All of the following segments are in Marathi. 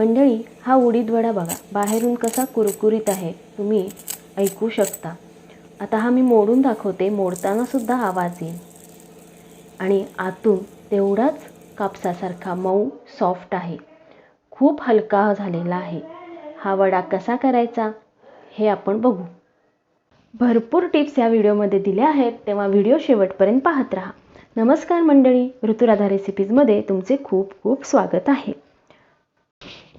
मंडळी हा उडीद वडा बघा. बाहेरून कसा कुरकुरीत आहे तुम्ही ऐकू शकता. आता हा मी मोडून दाखवते. मोडतानासुद्धा आवाज येईल. आणि आतून तेवढाच कापसासारखा मऊ सॉफ्ट आहे. खूप हलका झालेला आहे. हा वडा कसा करायचा हे आपण बघू. भरपूर टिप्स या व्हिडिओमध्ये दिल्या आहेत. तेव्हा व्हिडिओ शेवटपर्यंत पाहत राहा. नमस्कार मंडळी ऋतुराधा रेसिपीजमध्ये तुमचे खूप खूप स्वागत आहे.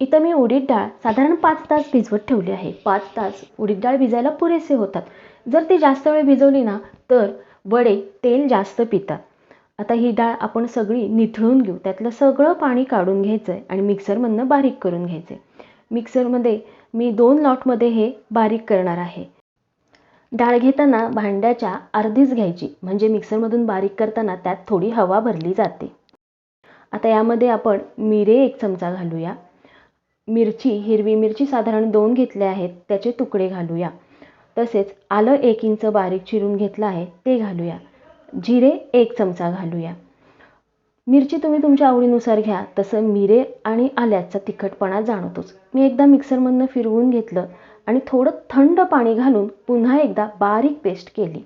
इथं मी उडीद डाळ साधारण पाच तास भिजवत ठेवली आहे. पाच तास उडीद डाळ भिजायला पुरेसे होतात. जर ती जास्त वेळ भिजवली ना तर वडे तेल जास्त पितात. आता ही डाळ आपण सगळी निथळून घेऊ. त्यातलं सगळं पाणी काढून घ्यायचं आहे आणि मिक्सरमधनं बारीक करून घ्यायचं आहे मिक्सरमध्ये मी दोन लॉटमध्ये हे बारीक करणार आहे. डाळ घेताना भांड्याच्या अर्धीच घ्यायची. म्हणजे मिक्सरमधून बारीक करताना त्यात थोडी हवा भरली जाते. आता यामध्ये आपण मिरे एक चमचा घालूया. मिरची हिरवी मिरची साधारण दोन घेतल्या आहेत त्याचे तुकडे घालूया. तसेच आलं एक इंच बारीक चिरून घेतलं आहे ते घालूया. जिरे एक चमचा घालूया. मिरची तुम्ही तुमच्या आवडीनुसार घ्या तसं मिरे आणि आल्याचा तिखटपणा जाणवतोच. मी एकदा मिक्सरमधनं फिरवून घेतलं आणि थोडं थंड पाणी घालून पुन्हा एकदा बारीक पेस्ट केली.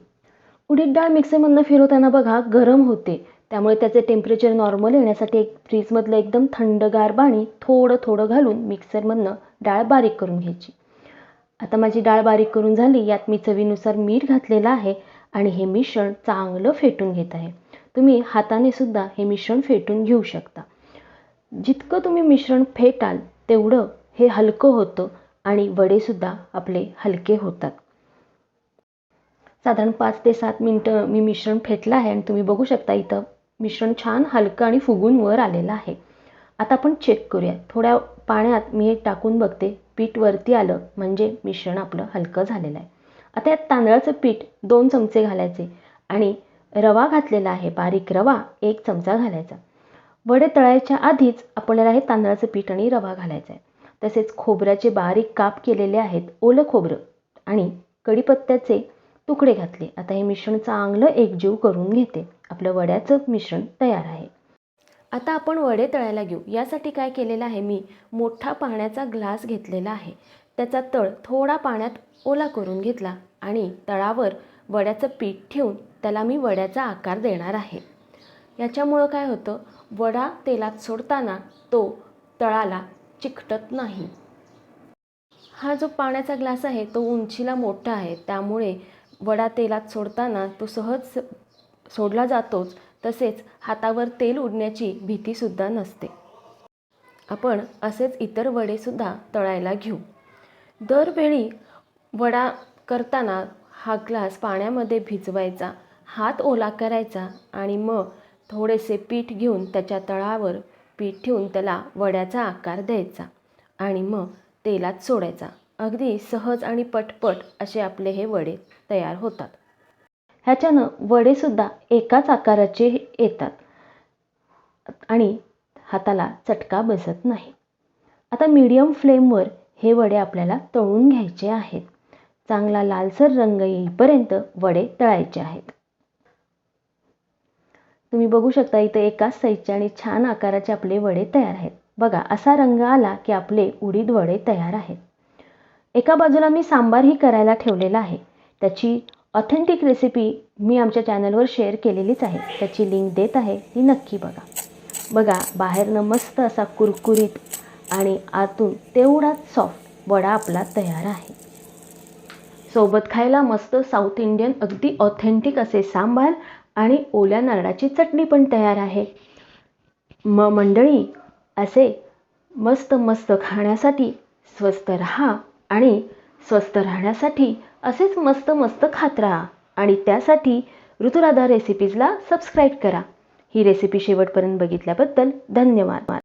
उडीद डाळ मिक्सरमधनं फिरवताना बघा गरम होते. त्यामुळे त्याचे टेम्परेचर नॉर्मल येण्यासाठी एक फ्रीजमधलं एकदम थंडगार पाणी थोडं थोडं घालून मिक्सरमधनं डाळ बारीक करून घ्यायची. आता माझी डाळ बारीक करून झाली यात मी चवीनुसार मीठ घातलेलं आहे आणि हे मिश्रण चांगलं फेटून घेत आहे. तुम्ही हाताने सुद्धा हे मिश्रण फेटून घेऊ शकता. जितकं तुम्ही मिश्रण फेटाल तेवढं हे हलकं होतं आणि वडेसुद्धा आपले हलके होतात. साधारण पाच ते सात मिनटं मी मिश्रण फेटलं आहे आणि तुम्ही बघू शकता इथं मिश्रण छान हलकं आणि फुगून वर आलेलं आहे. आता आपण चेक करूया थोड्या पाण्यात मी हे टाकून बघते. पीठ वरती आलं म्हणजे मिश्रण आपलं हलकं झालेलं आहे. आता यात तांदळाचं पीठ दोन चमचे घालायचे आणि रवा घातलेला आहे. बारीक रवा एक चमचा घालायचा. वडे तळायच्या आधीच आपल्याला हे तांदळाचं पीठ आणि रवा घालायचा आहे. तसेच खोबऱ्याचे बारीक काप केलेले आहेत. ओलं खोबरं आणि कढीपत्त्याचे तुकडे घातले. आता हे मिश्रण चांगलं एकजीव करून घेते. आपलं वड्याचं मिश्रण तयार आहे. आता आपण वडे तळायला घेऊ. यासाठी काय केलेलं आहे? मी मोठा पाण्याचा ग्लास घेतलेला आहे. त्याचा तळ थोडा पाण्यात ओला करून घेतला आणि तळावर वड्याचं पीठ ठेवून त्याला मी वड्याचा आकार देणार आहे. याच्यामुळं काय होतं? वडा तेलात सोडताना तो तळाला चिकटत नाही. हा जो पाण्याचा ग्लास आहे तो उंचीला मोठा आहे. त्यामुळे वडा तेलात सोडताना तो सहज सोडला जातोच तसेच हातावर तेल उडण्याची भीतीसुद्धा नसते. आपण असेच इतर वडेसुद्धा तळायला घेऊ. दरवेळी वडा करताना हा ग्लास पाण्यामध्ये भिजवायचा हात ओला करायचा आणि मग थोडेसे पीठ घेऊन त्याच्या तळावर पीठ ठेवून त्याला वड्याचा आकार द्यायचा आणि मग तेलात सोडायचा. अगदी सहज आणि पटपट असे आपले हे वडे तयार होतात. ह्याच्यानं वडेसुद्धा एकाच आकाराचे येतात आणि हाताला चटका बसत नाही. आता मीडियम फ्लेमवर हे वडे आपल्याला तळून घ्यायचे आहेत. चांगला लालसर रंग येईपर्यंत वडे तळायचे आहेत. तुम्ही बघू शकता इथं एकाच साईजचे आणि छान आकाराचे आपले वडे तयार आहेत. बघा असा रंग आला की आपले उडीद वडे तयार आहेत. एका बाजूला मी सांबारही करायला ठेवलेला आहे. त्याची ऑथेंटिक रेसिपी मी आमच्या चॅनलवर शेअर केलेलीच आहे. त्याची लिंक देत आहे. ती नक्की बघा. बघा बाहेरनं मस्त असा कुरकुरीत आणि आतून तेवढाच सॉफ्ट वडा आपला तयार आहे. सोबत खायला मस्त साऊथ इंडियन अगदी ऑथेंटिक असे सांबार आणि ओल्या नारळाची चटणी पण तयार आहे. म मंडळी असे मस्त मस्त खाण्यासाठी स्वस्त रहा. आणि स्वस्त राहण्यासाठी असेच मस्त मस्त खात राहा. आणि त्यासाठी ऋतुराधा रेसिपीजला सबस्क्राईब करा. ही रेसिपी शेवटपर्यंत बघितल्याबद्दल धन्यवाद.